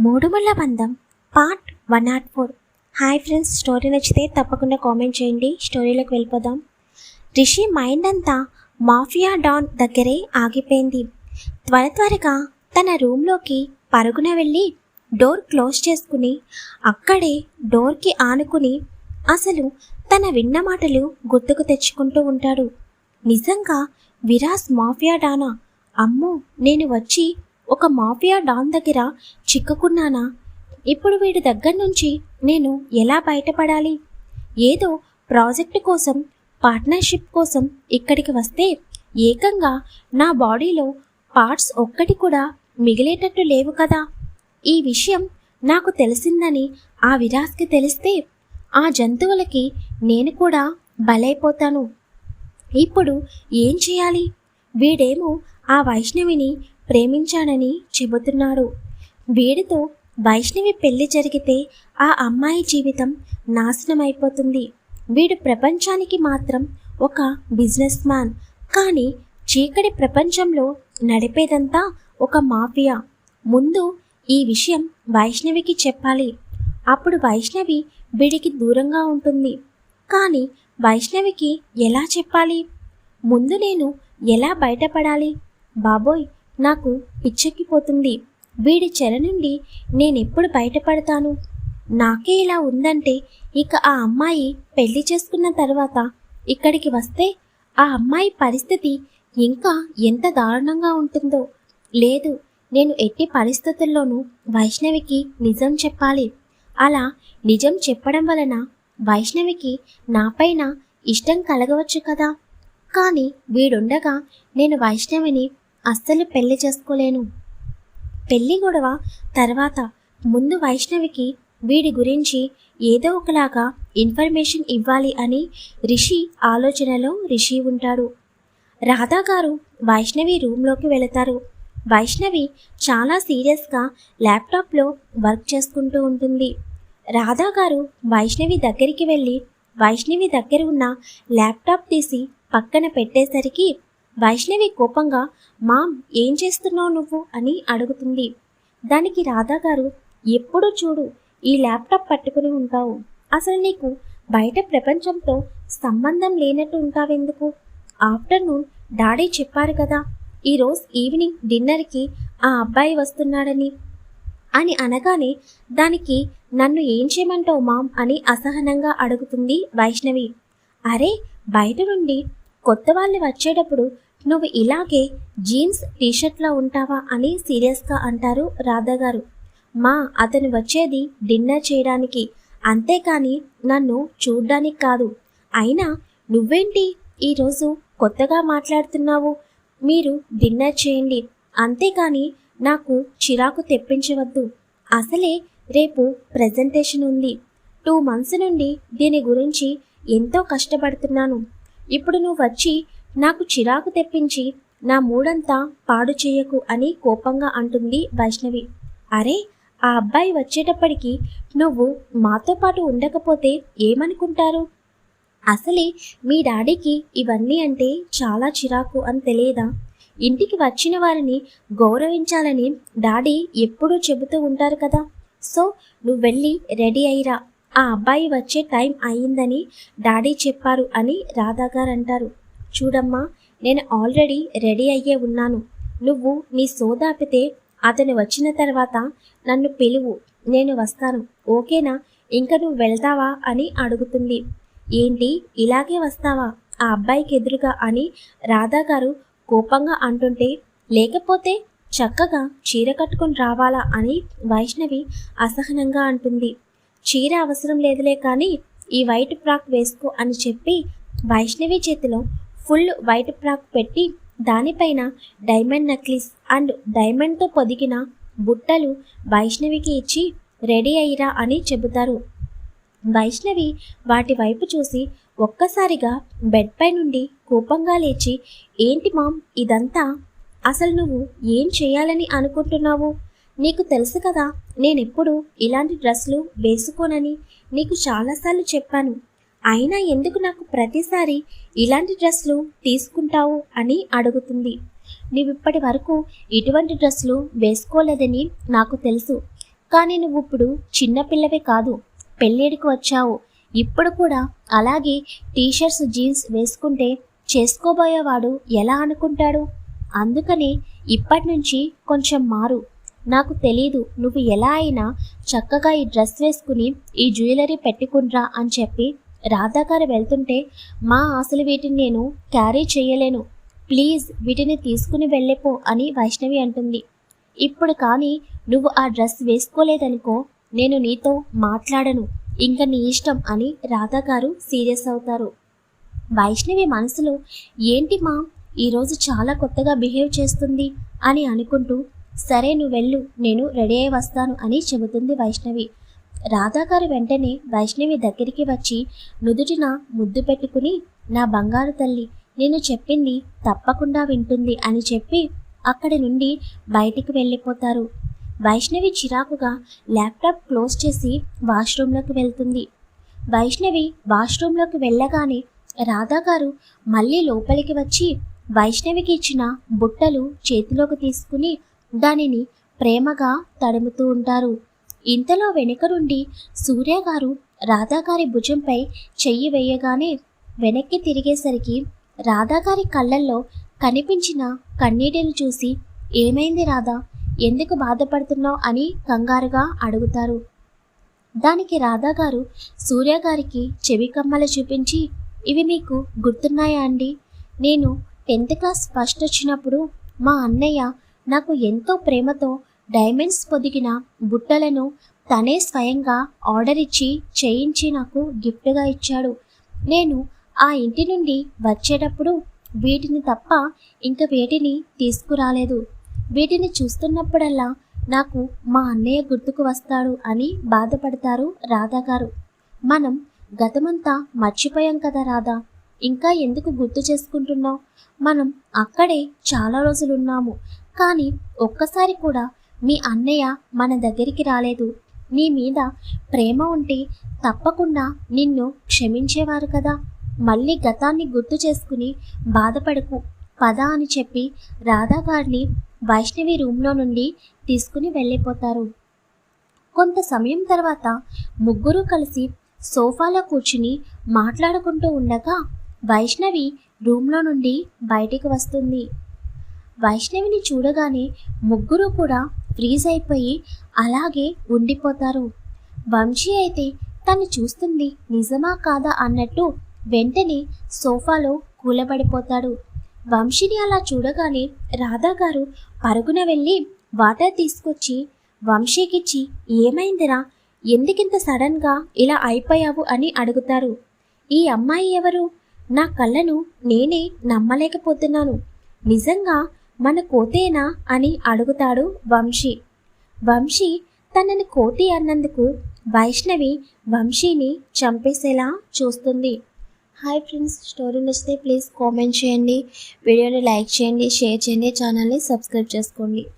మూడుముళ్ళ బంధం part one nought four hi friends story నచ్చితే తప్పకుండా కామెంట్ చేయండి. స్టోరీలోకి వెళ్ళిపోదాం. రిషి మైండ్ అంతా మాఫియా డాన్ దగ్గరే ఆగిపోయింది. త్వర త్వరగా తన రూమ్లోకి పరుగున వెళ్ళి డోర్ క్లోజ్ చేసుకుని అక్కడే డోర్కి ఆనుకుని అసలు తన విన్న మాటలు గుర్తుకు తెచ్చుకుంటూ ఉంటాడు. నిజంగా విరాస్ మాఫియా డానా అమ్మో నేను వచ్చి ఒక మాఫియా డాన్ దగ్గర చిక్కుకున్నానా? ఇప్పుడు వీడి దగ్గర నుంచి నేను ఎలా బయటపడాలి? ఏదో ప్రాజెక్టు కోసం పార్ట్నర్షిప్ కోసం ఇక్కడికి వస్తే ఏకంగా నా బాడీలో పార్ట్స్ ఒక్కటి కూడా మిగిలేటట్టు లేవు కదా. ఈ విషయం నాకు తెలిసిందని ఆ విరాస్కి తెలిస్తే ఆ జంతువులకి నేను కూడా బలైపోతాను. ఇప్పుడు ఏం చేయాలి? వీడేమో ఆ వైష్ణవిని ప్రేమించానని చెబుతున్నాడు. వీడితో వైష్ణవి పెళ్ళి జరిగితే ఆ అమ్మాయి జీవితం నాశనమైపోతుంది. వీడు ప్రపంచానికి మాత్రం ఒక బిజినెస్ మ్యాన్. కానీ చీకటి ప్రపంచంలో నడిపేదంతా ఒక మాఫియా. ముందు ఈ విషయం వైష్ణవికి చెప్పాలి. అప్పుడు వైష్ణవి వీడికి దూరంగా ఉంటుంది. కానీ వైష్ణవికి ఎలా చెప్పాలి? ముందు నేను ఎలా బయటపడాలి? బాబోయ్ నాకు పిచ్చెక్కిపోతుంది. వీడి చెర నుండి నేనెప్పుడు బయటపడతాను? నాకే ఇలా ఉందంటే ఇక ఆ అమ్మాయి పెళ్ళి చేసుకున్న తర్వాత ఇక్కడికి వస్తే ఆ అమ్మాయి పరిస్థితి ఇంకా ఎంత దారుణంగా ఉంటుందో. లేదు నేను ఎట్టి పరిస్థితుల్లోనూ వైష్ణవికి నిజం చెప్పాలి. అలా నిజం చెప్పడం వలన వైష్ణవికి నాపైన ఇష్టం కలగవచ్చు కదా. కానీ వీడుండగా నేను వైష్ణవిని అస్సలు పెళ్ళి చేసుకోలేను. పెళ్ళి గొడవ తర్వాత ముందు వైష్ణవికి వీడి గురించి ఏదో ఒకలాగా ఇన్ఫర్మేషన్ ఇవ్వాలి అని రిషి ఆలోచనలో రిషి ఉంటాడు. రాధా గారు వైష్ణవి రూమ్లోకి వెళతారు. వైష్ణవి చాలా సీరియస్గా ల్యాప్టాప్లో వర్క్ చేసుకుంటూ ఉంటుంది. రాధా గారు వైష్ణవి దగ్గరికి వెళ్ళి వైష్ణవి దగ్గర ఉన్న ల్యాప్టాప్ తీసి పక్కన పెట్టేసరికి వైష్ణవి కోపంగా మామ్ ఏం చేస్తున్నావు నువ్వు? అని అడుగుతుంది. దానికి రాధా గారు ఎప్పుడూ చూడు ఈ ల్యాప్టాప్ పట్టుకుని ఉంటావు. అసలు నీకు బయట ప్రపంచంతో సంబంధం లేనట్టు ఉంటావెందుకు? ఆఫ్టర్నూన్ డాడీ చెప్పారు కదా ఈరోజు ఈవినింగ్ డిన్నర్కి ఆ అబ్బాయి వస్తున్నాడని. అని అనగానే దానికి నన్ను ఏం చేయమంటావు మామ్? అని అసహనంగా అడుగుతుంది వైష్ణవి. అరే బయట నుండి కొత్త వాళ్ళు వచ్చేటప్పుడు నువ్వు ఇలాగే జీన్స్ టీషర్ట్లో ఉంటావా అని సీరియస్గా అంటారు రాధా గారు. మా అతను వచ్చేది డిన్నర్ చేయడానికి. అంతేకాని నన్ను చూడ్డానికి కాదు. అయినా నువ్వేంటి ఈరోజు కొత్తగా మాట్లాడుతున్నావు? మీరు డిన్నర్ చేయండి. అంతేకాని నాకు చిరాకు తెప్పించవద్దు. అసలే రేపు ప్రజెంటేషన్ ఉంది. టూ మంత్స్ నుండి దీని గురించి ఎంతో కష్టపడుతున్నాను. ఇప్పుడు నువ్వు వచ్చి నాకు చిరాకు తెప్పించి నా మూడంతా పాడు చేయకు అని కోపంగా అంటుంది వైష్ణవి. అరే ఆ అబ్బాయి వచ్చేటప్పటికి నువ్వు మాతో పాటు ఉండకపోతే ఏమనుకుంటారు? అసలే మీ డాడీకి ఇవన్నీ అంటే చాలా చిరాకు అని తెలియదా? ఇంటికి వచ్చిన వారిని గౌరవించాలని డాడీ ఎప్పుడూ చెబుతూ ఉంటారు కదా. సో నువ్వు వెళ్ళి రెడీ అయ్యిరా. ఆ అబ్బాయి వచ్చే టైం అయ్యిందని డాడీ చెప్పారు అని రాధా గారు అంటారు చూడమ్మా నేను ఆల్రెడీ రెడీ అయ్యే ఉన్నాను. నువ్వు నీ సోదాపితే అతను వచ్చిన తర్వాత నన్ను పిలువు నేను వస్తాను. ఓకేనా? ఇంకా నువ్వు వెళ్తావా అని అడుగుతుంది. ఏంటి ఇలాగే వస్తావా? ఆ అబ్బాయికి ఎదురుగా అని రాధా గారు కోపంగా అంటుంటే లేకపోతే చక్కగా చీర కట్టుకొని రావాలా అని వైష్ణవి అసహనంగా అంటుంది. చీర అవసరం లేదులే కానీ ఈ వైట్ ఫ్రాక్ వేసుకో అని చెప్పి వైష్ణవి చేతిలో ఫుల్ వైట్ ఫ్రాక్ పెట్టి దానిపైన డైమండ్ నెక్లెస్ అండ్ డైమండ్తో పొదిగిన బుట్టలు వైష్ణవికి ఇచ్చి రెడీ అయ్యిరా అని చెబుతారు. వైష్ణవి వాటి వైపు చూసి ఒక్కసారిగా బెడ్ పై నుండి కోపంగా లేచి ఏంటి మామ్ ఇదంతా? అసలు నువ్వు ఏం చేయాలని అనుకుంటున్నావు? నీకు తెలుసు కదా నేనెప్పుడు ఇలాంటి డ్రెస్సులు వేసుకోనని నీకు చాలాసార్లు చెప్పాను. అయినా ఎందుకు నాకు ప్రతిసారి ఇలాంటి డ్రెస్సులు తీసుకుంటావు అని అడుగుతుంది. నీవిప్పటి వరకు ఇటువంటి డ్రెస్సులు వేసుకోలేదని నాకు తెలుసు. కానీ నువ్వు ఇప్పుడు చిన్నపిల్లవే కాదు పెళ్ళిడికి వచ్చావు. ఇప్పుడు కూడా అలాగే టీషర్ట్స్ జీన్స్ వేసుకుంటే చేసుకోబోయేవాడు ఎలా అనుకుంటాడు? అందుకనే ఇప్పటి నుంచి కొంచెం మారు. నాకు తెలీదు. నువ్వు ఎలా అయినా చక్కగా ఈ డ్రెస్ వేసుకుని ఈ జ్యువెలరీ పెట్టుకుంట్రా అని చెప్పి రాధాగారు వెళ్తుంటే మా ఆశలు వీటిని నేను క్యారీ చేయలేను. ప్లీజ్ వీటిని తీసుకుని వెళ్ళిపో అని వైష్ణవి అంటుంది. ఇప్పుడు కానీ నువ్వు ఆ డ్రెస్ వేసుకోలేదనుకో నేను నీతో మాట్లాడను. ఇంకా నీ ఇష్టం అని రాధాగారు సీరియస్ అవుతారు. వైష్ణవి మనసులో ఏంటి మా? ఈరోజు చాలా కొత్తగా బిహేవ్ చేస్తుంది అని అనుకుంటూ సరే నువ్వు వెళ్ళు. నేను రెడీ అయి వస్తాను అని చెబుతుంది వైష్ణవి. రాధాగారు వెంటనే వైష్ణవి దగ్గరికి వచ్చి నుదుటిన ముద్దు పెట్టుకుని నా బంగారు తల్లి నేను చెప్పింది తప్పకుండా వింటుంది అని చెప్పి అక్కడి నుండి బయటికి వెళ్ళిపోతారు. వైష్ణవి చిరాకుగా ల్యాప్టాప్ క్లోజ్ చేసి వాష్రూమ్లోకి వెళ్తుంది. వైష్ణవి వాష్రూమ్లోకి వెళ్ళగానే రాధాగారు మళ్ళీ లోపలికి వచ్చి వైష్ణవికి ఇచ్చిన బుట్టలు చేతిలోకి తీసుకుని దానిని ప్రేమగా తడుముతూ ఉంటారు. ఇంతలో వెనుక నుండి సూర్య గారు రాధాగారి భుజంపై చెయ్యి వేయగానే వెనక్కి తిరిగేసరికి రాధాగారి కళ్ళల్లో కనిపించిన కన్నీటిని చూసి ఏమైంది రాధా? ఎందుకు బాధపడుతున్నావు? అని కంగారుగా అడుగుతారు. దానికి రాధాగారు సూర్యగారికి చెవి కమ్మలు చూపించి ఇవి మీకు గుర్తున్నాయా అండి? నేను టెన్త్ క్లాస్ ఫస్ట్ వచ్చినప్పుడు మా అన్నయ్య నాకు ఎంతో ప్రేమతో డైమండ్స్ పొదిగిన బుట్టలను తనే స్వయంగా ఆర్డర్ ఇచ్చి చేయించి నాకు గిఫ్ట్గా ఇచ్చాడు. నేను ఆ ఇంటి నుండి వచ్చేటప్పుడు వీటిని తప్ప ఇంక వేటిని తీసుకురాలేదు. వీటిని చూస్తున్నప్పుడల్లా నాకు మా అన్నయ్య గుర్తుకు వస్తాడు అని బాధపడతారు రాధా గారు. మనం గతమంతా మర్చిపోయాం కదా రాధా. ఇంకా ఎందుకు గుర్తు చేసుకుంటున్నావు? మనం అక్కడే చాలా రోజులున్నాము. కానీ ఒక్కసారి కూడా మీ అన్నయ్య మన దగ్గరికి రాలేదు. నీ మీద ప్రేమ ఉంటే తప్పకుండా నిన్ను క్షమించేవారు కదా. మళ్ళీ గతాన్ని గుర్తు చేసుకుని బాధపడకు పద అని చెప్పి రాధాగారిని వైష్ణవి రూమ్లో నుండి తీసుకుని వెళ్ళిపోతారు. కొంత సమయం తర్వాత ముగ్గురు కలిసి సోఫాలో కూర్చుని మాట్లాడుకుంటూ ఉండగా వైష్ణవి రూమ్లో నుండి బయటికి వస్తుంది. వైష్ణవిని చూడగానే ముగ్గురు కూడా ఫ్రీజ్ అయిపోయి అలాగే ఉండిపోతారు. వంశీ అయితే తను చూస్తుంది నిజమా కాదా అన్నట్టు వెంటనే సోఫాలో కూలబడిపోతాడు. వంశీని అలా చూడగానే రాధా గారు పరుగున వెళ్ళి వాటర్ తీసుకొచ్చి వంశీకిచ్చి ఏమైందిరా? ఎందుకింత సడన్గా ఇలా అయిపోయావు? అని అడుగుతారు. ఈ అమ్మాయి ఎవరు? నా కళ్ళను నేనే నమ్మలేకపోతున్నాను. నిజంగా మన కోతేనా? అని అడుగుతాడు వంశీ. వంశీ తనని కోతి అన్నందుకు వైష్ణవి వంశీని చంపేసేలా చూస్తుంది. హాయ్ ఫ్రెండ్స్ స్టోరీ నచ్చితే ప్లీజ్ కామెంట్ చేయండి. వీడియోని లైక్ చేయండి షేర్ చేయండి ఛానల్ని సబ్స్క్రైబ్ చేసుకోండి.